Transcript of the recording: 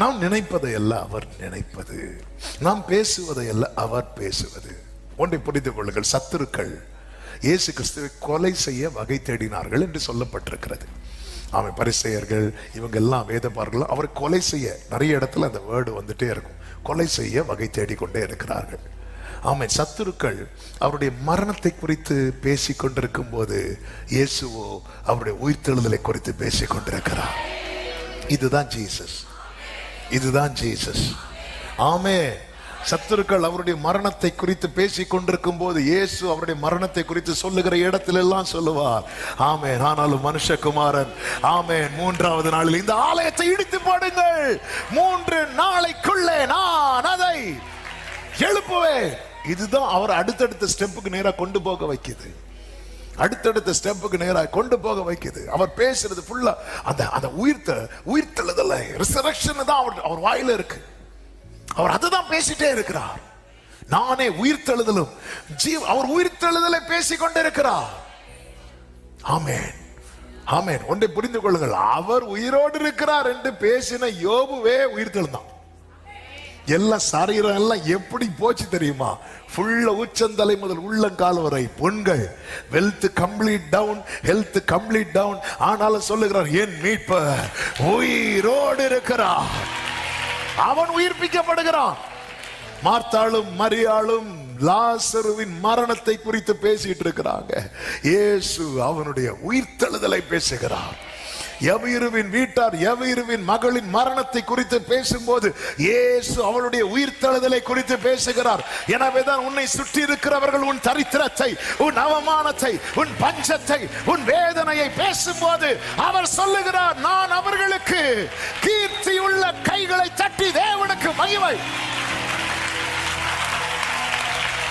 நாம் நினைப்பதை அல்ல அவர் நினைப்பது. நாம் பேசுவதை அல்ல அவர் பேசுவது. ஒன்றை புரிந்து கொள்ளுங்கள் சத்துருக்கள் இயேசு கிறிஸ்துவை கொலை செய்ய வகை தேடினார்கள் என்று சொல்லப்பட்டிருக்கிறது. அவன் பரிசெயர்கள் இவங்க எல்லாம் வேதப்பார்கள் அவரை கொலை செய்ய நிறைய இடத்துல அந்த வேர்டு வந்துட்டே இருக்கும். கொலை செய்ய வகை தேடிக்கொண்டே இருக்கிறார்கள். ஆமென் சத்துருக்கள் அவருடைய மரணத்தை குறித்து பேசி கொண்டிருக்கும் போது இயேசுவோ அவருடைய உயிர்த்தெழுதலை குறித்து பேசி கொண்டிருக்கிறார் இதுதான் ஜீசஸ். இதுதான் ஜீசஸ். ஆமே சத்துருக்கள் அவருடைய மரணத்தை குறித்து பேசிக் கொண்டிருக்கும் போது இயேசு அவருடைய மரணத்தை குறித்து சொல்லுகிற இடத்துல எல்லாம் சொல்லுவார். ஆமே ஆனாலும் மனுஷகுமாரன் ஆமே மூன்றாவது நாளில் இந்த ஆலயத்தை இடித்து போடுங்கள். மூன்று நாளைக்குள்ளே நான் அதை எழுப்புவேன். இதுதான் அவர் அடுத்தடுத்த ஸ்டெப்புக்கு நேரா கொண்டு போக வைக்குது. அடுத்தடுத்த ஸ்டெப்புக்கு நேராக கொண்டு போக வைக்குது. அவர் பேசுறது ஃபுல்லா அந்த அந்த உயிர்த்த உயிர்த்தெழுதல ரிசரக்ஷன் தான் அவர் அவர் வாயில இருக்கு. அவர் அதுதான் பேசிட்டே இருக்கிறார். நானே உயிர்த்தெழுதலும் ஜீவ் அவர் உயிர்த்தெழுதலை பேசிக் கொண்டிருக்கிறார் ஆமேன். ஆமேன். ஒன்றை புரிந்து கொள்ளுங்கள். அவர் உயிரோடு இருக்கிறார் என்று பேசின யோபுவே உயிர்த்தெழுந்தான். எல்லாம் சரீரம் எல்லாம் எப்படி போச்சு தெரியுமா? ஃபுல்ல உச்சந்தலை முதல் உள்ளங்கால் வரை. பொண்கள் wealth complete down health complete down ஆனாலும் சொல்லுகிறார் என் மீட்பர் உயிரோடு இருக்கிறார். அவன் உயிர்ப்பிக்கப்படுகிறான். மார்த்தாளும் மரியாளும் லாசருவின் மரணத்தை குறித்து பேசிட்டு இருக்கிறாங்க. இயேசு அவனுடைய உயிர்த்தெழுதலை பேசுகிறார். எவீருவின் வீட்டார் எவீருவின் மகளின் மரணத்தை குறித்து பேசும்போது இயேசு அவளுடைய உயிர்த்தழுதலை குறித்து பேசுகிறார். எனவேதான் உன்னை சுற்றி இருக்கிறவர்கள் உன் தரித்திரத்தை உன் அவமானத்தை உன் பஞ்சத்தை உன் வேதனையை பேசும்போது அவர் சொல்லுகிறார் நான் அவர்களுக்கு கீர்த்தியுள்ள கைகளை தட்டி தேவனுக்கு மகிமை.